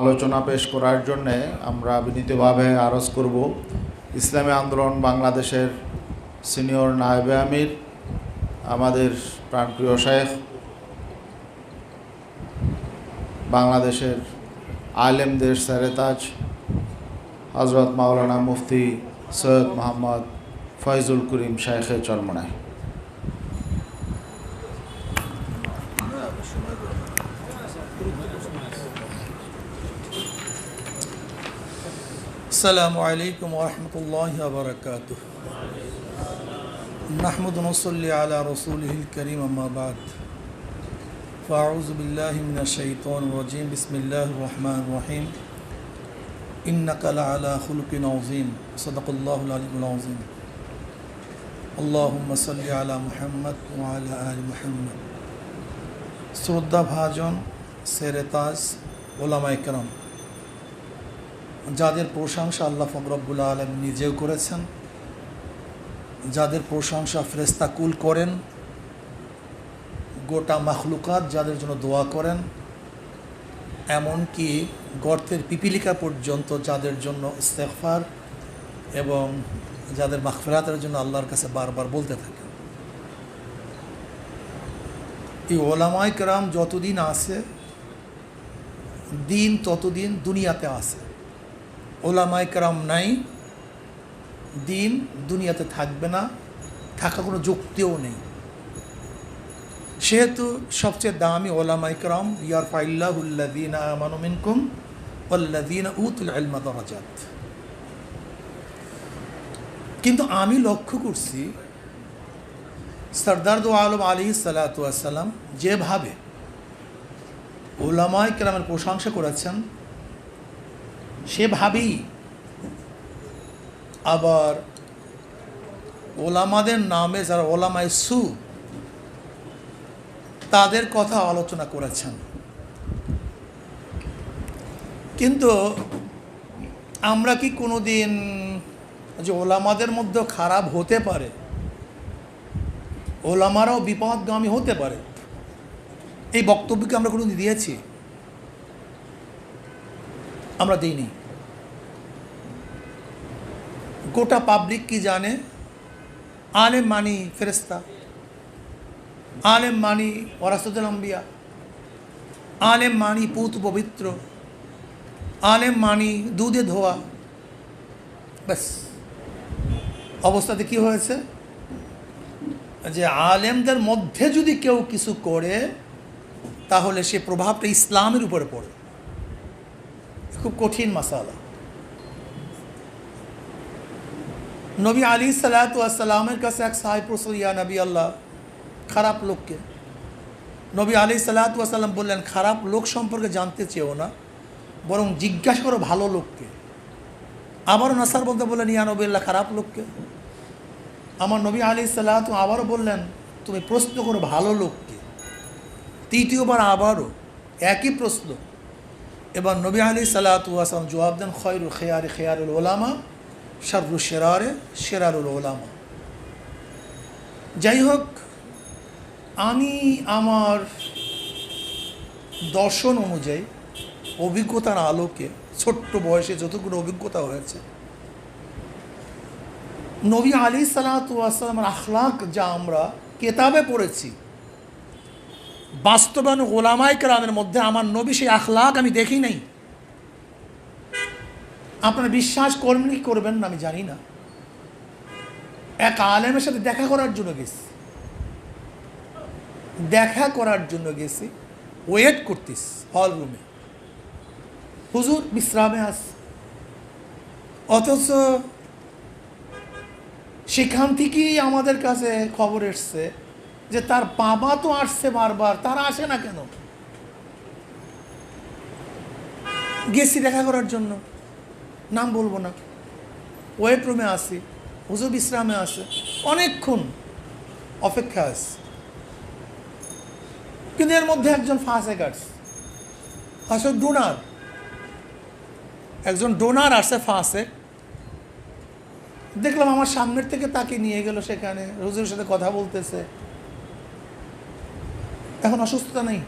আলোচনা পেশ করার জন্যে আমরা বিনীতভাবে আরজ করব। ইসলামী আন্দোলন বাংলাদেশের সিনিয়র নায়েবে আমির, আমাদের প্রাণপ্রিয় শেখ, বাংলাদেশের আলেম আলেমদের সারেতাজ হজরত মাওলানা মুফতি সৈয়দ মোহাম্মদ ফয়জুল করিম শেখের চরমনায়। السلام عليكم ورحمة الله وبركاته نحمد ونصلي على رسوله الكريم أما بعد فأعوذ بالله من الشيطان الرجيم بسم الله الرحمن الرحيم إنك لعلى خلق عظيم صدق الله العلي العظيم اللهم صل على محمد وعلى آل محمد শ্রদ্ধা ভাজন সেরেতাজ ওলামা ইকরাম যাদের প্রশংসা আল্লাহ ফকরবুল আলম নিজেও করেছেন, যাদের প্রশংসা ফ্রেস্তা কুল করেন, গোটা মাখলুকাত যাদের জন্য দোয়া করেন, এমনকি গর্তের পিপিলিকা পর্যন্ত যাদের জন্য ইস্তেফার এবং যাদের মাখফেরাতের জন্য আল্লাহর কাছে বারবার বলতে থাকেন। এই ওলামাই কেরাম যতদিন আছে, দিন ততদিন দুনিয়াতে আছে। ওলামাই কেরাম নাই। দিন দুনিয়াতে থাকবে না, থাকা কোনো যুক্তিও নেই। সেহেতু সবচেয়ে দামি ওলামাই কেরাম ইয়ার ফাইল্লাহুল্লাদিন আমানুমিনকুম ওল্লাদিন উতুল আলমা দরাজাত। কিন্তু আমি লক্ষ্য করছি, সর্দার দো আলম আলী সালাতাম যেভাবে ওলামাই কেরামের প্রশংসা করেছেন সেভাবেই আবার ওলামাদের নামে যারা ওলামায় সু, তাদের কথা আলোচনা করেছেন। কিন্তু আমরা কি কোনো দিন যে ওলামাদের মধ্যে খারাপ হতে পারে, ওলামারাও বিপদগামী হতে পারে, এই বক্তব্যকে আমরা কোনো দিয়েছি? আমরা দিইনি। গোটা পাবলিক কি জানে? আলেম মানি ফেরেস্তা আলেম মানি ওরাসুদ্দিন আম্বিয়া। আলেম মানি পুত পবিত্র। আলেম মানি দুধে ধোয়া। ব্যাস। অবস্থাতে কি হয়েছে? যে আলেমদের মধ্যে যদি কেউ কিছু করে, তাহলে সে প্রভাবটা ইসলামের উপরে পড়ে। খুব কঠিন মাসালা। নবী আলী সালাতামের কাছে এক সাহেব প্রসল ইয়া নবী আল্লাহ, খারাপ লোককে? নবী আলী সালাতাম বললেন, খারাপ লোক সম্পর্কে জানতে চেয়েও না, বরং জিজ্ঞাসা করো ভালো লোককে। আবারও নাসার বলতে বললেন, ইয়া নবী আল্লাহ, খারাপ লোককে? আমার নবী আলী সাল্লাহ আবারও বললেন, তুমি প্রশ্ন করো ভালো লোককে। তৃতীয়বার আবারও একই প্রশ্ন এবার নবী আলী সাল্লাতাম জবাব দেন, খয়রুল খেয়ারে খেয়ারুল ওলামা শাররু শেরারে শেরারুল ওলামা যাই হোক, আমি আমার দর্শন অনুযায়ী অভিজ্ঞতার আলোকে, ছোট্ট বয়সে যতগুলো অভিজ্ঞতা হয়েছে, নবী আলী সালাতামের আখলাক যা আমরা কেতাবে পড়েছি বাস্তবায়ন গোলামাই কেরামের মধ্যে আমার নবী সেই আখলাক আমি দেখি নাই। আপনারা বিশ্বাস করবেন কি করবেন না আমি জানি না। এক আলেমের সাথে দেখা করার জন্য গেছি। দেখা করার জন্য গেছি। ওয়েট করতিস হল রুমে। হুজুর বিশ্রামে আস অথচ সেখান থেকেই আমাদের কাছে খবর এসছে যে তার বাবা তো আসছে বারবার, তারা আসে না কেন? গেছি দেখা করার জন্য। নাম বলব না। ওয়েট রুমে আসি, হুজুর বিশ্রামে আসে। অনেকক্ষণ অপেক্ষা আছে। কিন্তু এর মধ্যে একজন ফাঁসে কাটছে আসলে ডোনার একজন ডোনার আসছে ফাঁসে দেখলাম আমার সামনের থেকে তাকে নিয়ে গেল সেখানে রোজের সাথে কথা বলতেছে। এখন অসুস্থতা নেই।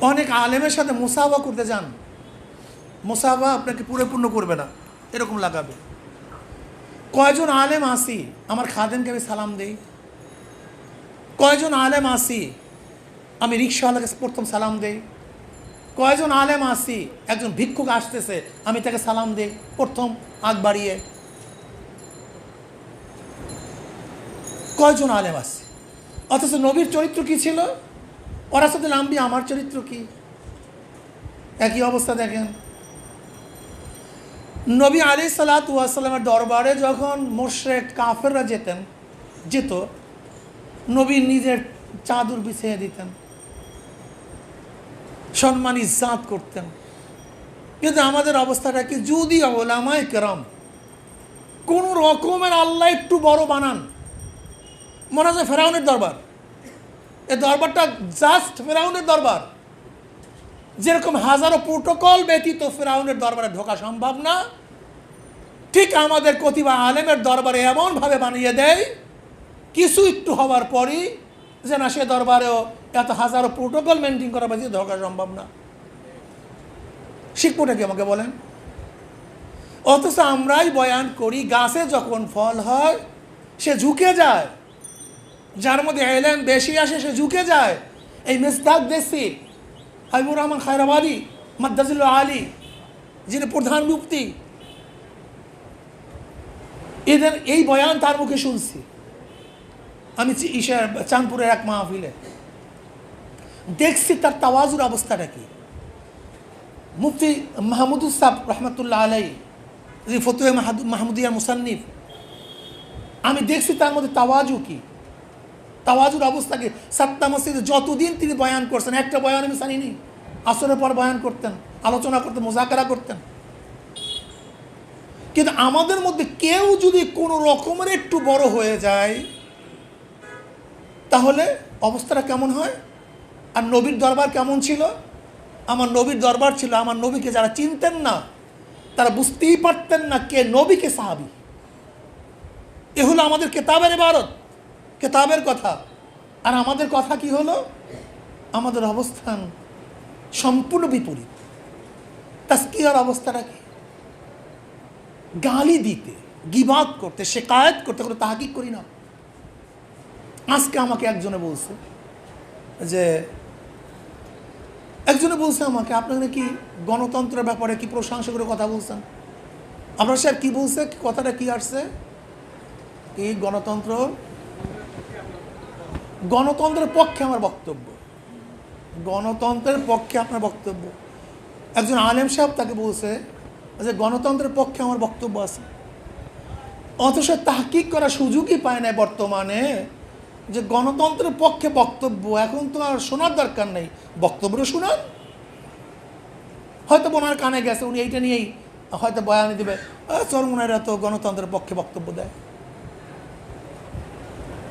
অনেক আলেমের সাথে মুসাফা করতে যান। মুসাফা আপনাকে পরিপূর্ণ করবে না। এরকম লাগাবে। কয়জন আলেম আসি? আমার খাদেমকে আমি সালাম দেই। কয়জন আলেম আসি? আমি রিক্সাওয়ালাকে প্রথম সালাম দেই। কয়জন আলেম আসি? একজন ভিক্ষুক আসতেছে, আমি তাকে সালাম দেই। প্রথম আগ বাড়িয়ে। কয়জন আলেম আসি অথচ নবীর চরিত্র কি ছিল? ওরা সাথে নামবি, আমার চরিত্র কি? একই অবস্থা দেখেন। নবী আলী সালাতামের দরবারে যখন মোশরেক কাফেররা যেতেন, যেত, নবী নিজের চাদর বিছিয়ে দিতেন, সম্মান ইজ্জাত করতেন। কিন্তু আমাদের অবস্থাটা কি? যদি ওলামায় কেরম, কোন রকমের আল্লাহ একটু বড় বানান। মনে হয় ফেরাউনের দরবার? এই দরবারটা জাস্ট ফেরাউনের দরবার। যেরকম হাজারো প্রোটোকল ব্যতীত ফেরাউনের দরবারে ঢোকা সম্ভব না, ঠিক আমাদের কতিবা আলেমের দরবারে এমনভাবে বানিয়ে দেয়, কিছু একটু হওয়ার পরই যে না সে দরবারেও এত হাজারো প্রোটোকল মেনটেন করা বাজিয়ে ঢোকা সম্ভব না। শিখবোটা কি আমাকে বলেন? অথচ আমরাই বয়ান করি, গাছে যখন ফল হয়, সে ঝুঁকে যায়। যার মধ্যে এলেন, বেশি আসে, সে ঝুঁকে যায়। এই মেসদাক দেশি হাবিবুর রহমান খায়রাবাদী মাদ্দাজুল আলী, যিনি প্রধান মুক্তি এদের এই বয়ান তার মুখে শুনছি। আমি ইশার চাঁদপুরের এক মাহফিলে। দেখছি তার তাওয়াজুর অবস্থাটা কি। মুফতি মাহমুদুল সাহ রহমতুল্লাহ আলাই ফতুয়ে মাহমুদিয়া মুসান্নিফ, আমি দেখছি তার মধ্যে তাওয়াজু কি। তাওয়াজুর অবস্থাকে সাত্তা মসজিদে যতদিন তিনি বয়ান করছেন, একটা বয়ান আমি জানিনি আসরের পর বয়ান করতেন, আলোচনা করতেন, মোজাকারা করতেন। কিন্তু আমাদের মধ্যে কেউ যদি কোনো রকমের একটু বড় হয়ে যায়, তাহলে অবস্থাটা কেমন হয়? আর নবীর দরবার কেমন ছিল? আমার নবীর দরবার ছিল, আমার নবীকে যারা চিনতেন না, তারা বুঝতেই পারতেন না কে নবীকে সাহাবি। এ হলো আমাদের কেতাবের ইবারত। কেতাবের কথা। আর আমাদের কথা কি হলো? আমাদের অবস্থান সম্পূর্ণ বিপরীত। তাস্কিয়ার অবস্থাটা কি? গালি দিতে, গিবাদ করতে, শেকায়ত করতে, কোনো তাহাকিক করি না। আজকে আমাকে একজনে বলছে যে, একজনে বলছে আমাকে, আপনারা কি গণতন্ত্রের ব্যাপারে কি প্রশংসা করে কথা বলছেন? আপনার সাহেব কি বলছে? কথাটা কি আসছে? কি গণতন্ত্র গণতন্ত্রের পক্ষে আমার বক্তব্য। গণতন্ত্রের পক্ষে আপনার বক্তব্য। একজন আলেম সাহেব তাকে বলছে যে, গণতন্ত্রের পক্ষে আমার বক্তব্য আছে। অথচ তাহকিক করার সুযোগই পায় না বর্তমানে যে, গণতন্ত্রের পক্ষে বক্তব্য। এখন তো আর শোনার দরকার নেই। বক্তব্য শোনান। হয়তো বোনার কানে গেছে, উনি এইটা নিয়েই হয়তো বয়ানি দেবে। চরমুনাইরা তো গণতন্ত্রের পক্ষে বক্তব্য দেয়।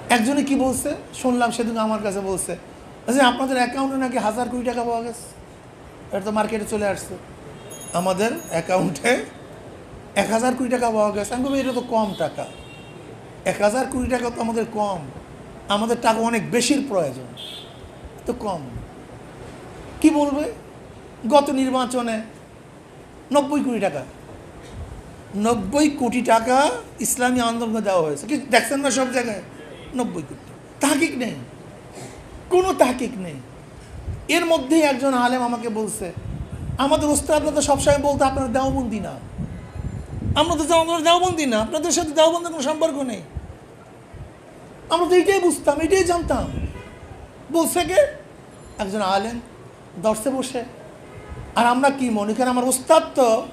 একজনে কি বলছে? শুনলাম সেদিন আমার কাছে বলছে যে আপনাদের অ্যাকাউন্টে নাকি হাজার কোটি টাকা পাওয়া গেছে? এটা তো মার্কেটে চলে আসছে। আমাদের অ্যাকাউন্টে এক হাজার কোটি টাকা পাওয়া গেছে। আমি এটা তো কম টাকা। এক হাজার কোটি টাকা তো আমাদের কম। আমাদের টাকা অনেক বেশির প্রয়োজন। তো কম। কি বলবে? গত নির্বাচনে নব্বই কোটি টাকা। নব্বই কোটি টাকা ইসলামী আন্দোলনে দেওয়া হয়েছে। কি দেখছেন না সব জায়গায়? নব্বই কোটি তাহকিক নেই। কোনো তাহকিক নেই। এর মধ্যেই একজন আলেম আমাকে বলছে, আমাদের ওস্তাদরা তো সবসময় বলতে, আপনারা দেওবন্দি না। আমরা তো আমাদের দেওবন্দি না, আপনাদের সাথে দেওবন্দির কোনো সম্পর্ক নেই। আমরা তো এইটাই বুঝতাম, এটাই জানতাম। বলছে কে? একজন আলেম দর্শে বসে। আর আমরা কি মনে করেন আমার ওস্তাদ তো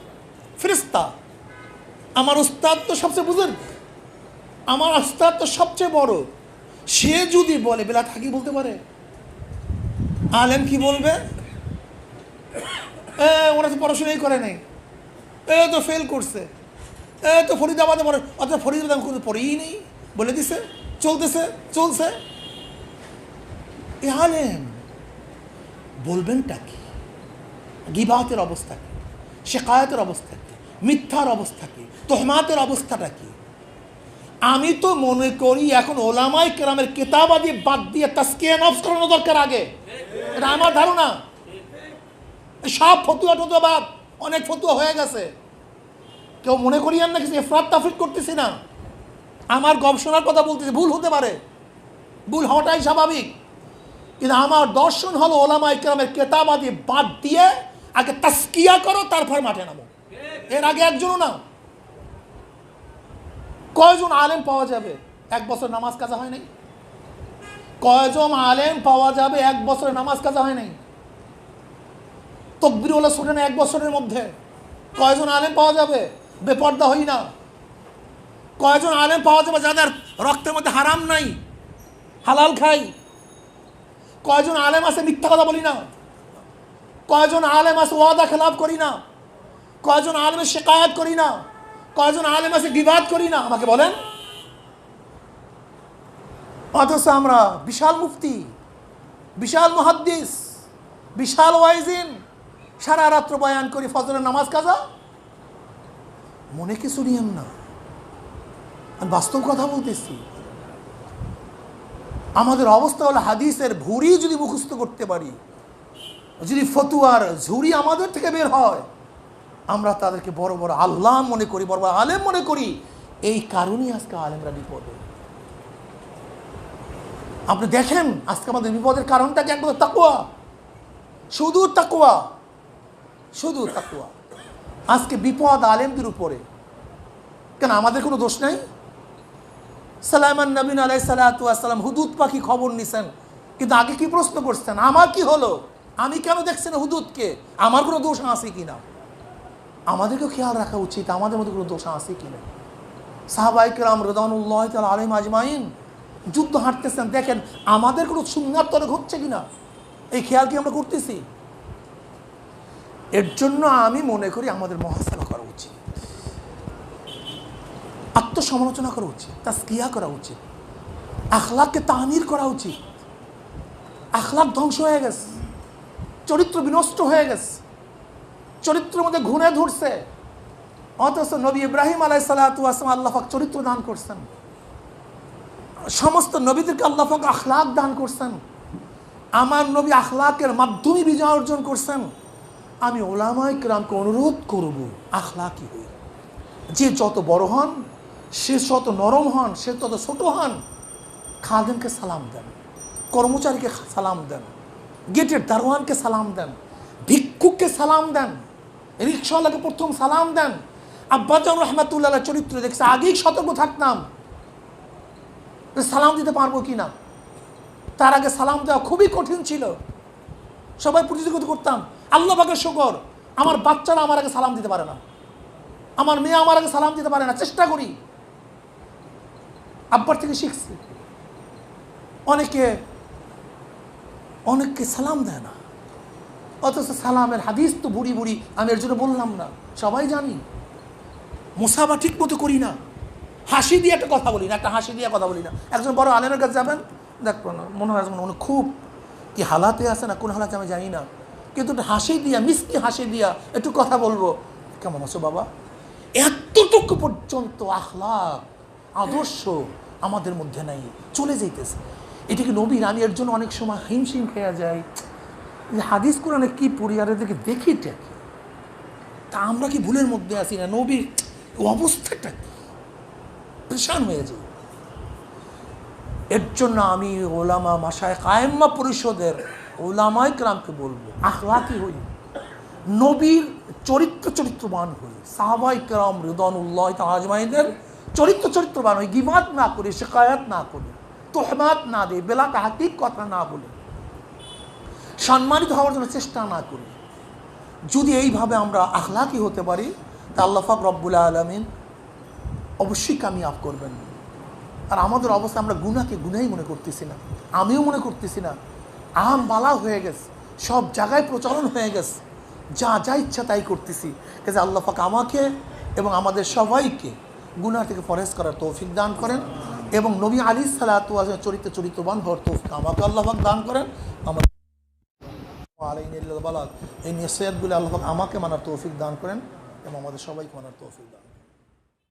ফেরিস্তা আমার ওস্তাদ তো সবচেয়ে বুজুর্গ। আমার ওস্তাদ তো সবচেয়ে বড়। সে যদি বলে, বেলা থাকি বলতে পারে। আলেম কি বলবে? এ, ওরা তো পড়াশোনাই করে নাই। এ, তো ফেল করছে। এ, তো ফরিদাবাদে পড়ে অথবা ফরিদাবাদ কোনো পড়েই নেই। বলে দিছে, চলতেছে, চলছে। এ আলেম, বলবেনটা কি? গিবাতের অবস্থা কি? শেকায়তের অবস্থা কি? মিথ্যার অবস্থা কি? তোহমাতের অবস্থাটা কি? আমি তো মনে করি এখন ওলামাই কেরামের কেতাবাদি বাদ দিয়ে তাস্কিয়া নফস করানো দরকার আগে। এটা আমার ধারণা। সব ফতুয়া টতুয়া বাদ, অনেক ফতুয়া হয়ে গেছে। কেউ মনে করিয়েন না কিছু এফরাত তাফরিক করতেছি না। আমার গবেষণার কথা বলতেছি, ভুল হতে পারে। ভুল হওয়াটাই স্বাভাবিক। কিন্তু আমার দর্শন হলো ওলামা ইকরামের কেতাবাদি বাদ দিয়ে আগে তাস্কিয়া করো, তারপর মাঠে নামো। এর আগে একজনও না। কয়জন আলেম পাওয়া যাবে? এক বছর নামাজ কাজা হয় নাই? কয়জন আলেম পাওয়া যাবে? এক বছরে নামাজ কাজা হয় নাই? তকবির ওলা না এক বছরের মধ্যে? কয়জন আলেম পাওয়া যাবে? বেপর্দা হই না। কয়জন আলেম পাওয়া যাবে যাদের রক্তের মধ্যে হারাম নাই? হালাল খাই? কয়জন আলেম আছে মিথ্যা কথা বলি না? কয়জন আলেম আছে ওয়াদা খেলাফ করি না? কয়জন আলেমের শেকায়াত করি না? কয়জন আলেম আছে বিবাদ করি না? আমাকে বলেন। অথচ আমরা বিশাল মুফতি, বিশাল মুহাদ্দিস, বিশাল ওয়াইজিন, সারা রাত্র বয়ান করি ফজরের নামাজ কাজা? মনে কিছু নিয়েন না। আমি বাস্তব কথা বলতেছি। আমাদের অবস্থা হলো হাদিসের ভুরি যদি মুখস্থ করতে পারি, যদি ফতুয়ার ঝুরি আমাদের থেকে বের হয় আমরা তাদেরকে বড় বড় আল্লাহ মনে করি, বড় বড় আলেম মনে করি। এই কারণেই আজকে আলেমরা বিপদে। আপনি দেখেন, আজকে আমাদের বিপদের কারণটা কি? একমাত্র তাকুয়া শুধু তাকুয়া শুধু তাকুয়া আজকে বিপদ আলেমদের উপরে। কেন, আমাদের কোনো দোষ নাই? সালাইমান নবীন আলাই সালাতাম হুদুদ পাখি খবর নিছেন। কিন্তু আগে কি প্রশ্ন করছেন? আমার কি হলো? আমি কেন দেখছি না হুদুদকে? আমার কোনো দোষ আছে কি না আমাদেরকেও খেয়াল রাখা উচিত, আমাদের মধ্যে কোনো দোষ আছে কি না? সাহাবাইকরাম রদানুল্লাহ তাল আলিম আজমাইন যুদ্ধ হাঁটতেছেন, দেখেন আমাদের কোনো সুন্নার তরে ঘটছে কিনা এই খেয়াল কি আমরা করতেছি? এর জন্য আমি মনে করি আমাদের মহাসেবা করা উচিত। আত্মসমালোচনা করা উচিত তাস্কিয়া করা উচিত, আখলাককে তামির করা উচিত। আখলাক ধ্বংস হয়ে গেছে, চরিত্র বিনষ্ট হয়ে গেছে। চরিত্রের মধ্যে ঘুরে ধরছে। অথচ নবী ইব্রাহিম আলাই সালাতাম আল্লাহাক চরিত্র দান করছেন। সমস্ত নবীদেরকে আল্লাহাক আখলাক দান করছেন। আমার নবী আখলাকের মাধ্যমে বিজয় অর্জন করছেন। আমি ওলামাই কিরামকে অনুরোধ করব, আখলাকি হই যে যত বড় হন, সে যত নরম হন, সে তত ছোট হন, খাদেমকে সালাম দেন, কর্মচারীকে সালাম দেন, গেটের দারোয়ানকে সালাম দেন, ভিক্ষুককে সালাম দেন রিক্সাওয়ালাকে প্রথম সালাম দেন। আব্বাজান রহমাতুল্লাহ চরিত্র দেখছে, আগেই সতর্ক থাকতাম। সালাম দিতে পারব কি না? তার আগে সালাম দেওয়া খুবই কঠিন ছিল। সবাই প্রতিযোগিতা করতাম আল্লাহ বাগের শকর, আমার বাচ্চারা আমার আগে সালাম দিতে পারে না। আমার মেয়ে আমার আগে সালাম দিতে পারে না, চেষ্টা করি। আব্বার থেকে শিখছি। অনেকে, অনেককে সালাম দেয় না। অথচ সালামের হাদিস তো বুড়ি বুড়ি, আমি এর জন্য বললাম না। সবাই জানি। মোসাবা ঠিক মতো করি না। হাসি দিয়ে একটা কথা বলি না, একটা হাসি দিয়ে কথা বলি না। একজন বড় আলেমের কাছে যাবেন দেখব না মনে হয় মনে খুব কি হালাতে আছে না, কোন হালাতে আমি জানি না। কিন্তু একটু হাসি দিয়া, মিষ্টি হাসি দিয়া একটু কথা বলব। কেমন আছো বাবা? এতটুকু পর্যন্ত আখলাক, আদর্শ আমাদের মধ্যে নাই, চলে যাইতেছে। এটাকে নবীর? আমি এর জন্য অনেক সময় হিমশিম খেয়া যায় হাদিস কোরআনে কী পরিবারের দিকে দেখি এটা কি? তা আমরা কি ভুলের মধ্যে আছি না? নবীর অবস্থাটা কি? পরেশান হয়ে যাই। এর জন্য আমি ওলামা মাসায় কায়েম্মা পরিষদের ওলামাই ক্রামকে বলব, আখলাকি হই। নবীর চরিত্র চরিত্রবান হই। সাহাবাই কেরাম রিদনুল্লাহ আজমাইদের চরিত্র চরিত্রবান হই। গিমাত না করি শেখায়াত না করি, তোহমাত না দেয় বেলা হাতিক কথা না বলে। সম্মানিত হওয়ার জন্য চেষ্টা না করি। যদি এইভাবে আমরা আখলাকি হতে পারি, তা আল্লাহাক রব্বুল আলমিন অবশ্যই কামিয়াব করবেন। আর আমাদের অবস্থা আমরা গুনাকে গুনাই মনে করতেছি না। আমিও মনে করতেছি না। আম বালা হয়ে গেছে। সব জায়গায় প্রচলন হয়ে গেছে। যা যা ইচ্ছা তাই করতেছি। কাজে আল্লাহ আমাকে এবং আমাদের সবাইকে গুনাহ থেকে ফরেজ করার তৌফিক দান করেন এবং নবী আলী সালাতু চরিত্র চরিত্রবান হওয়ার তৌফিক আমাকে আল্লাহ দান করেন। আমার আলাইন এই নিশ্চয়াতগুলি আল্লাহ আমাকে মানার তৌফিক দান করেন এবং আমাদের সবাইকে মানার তৌফিক দান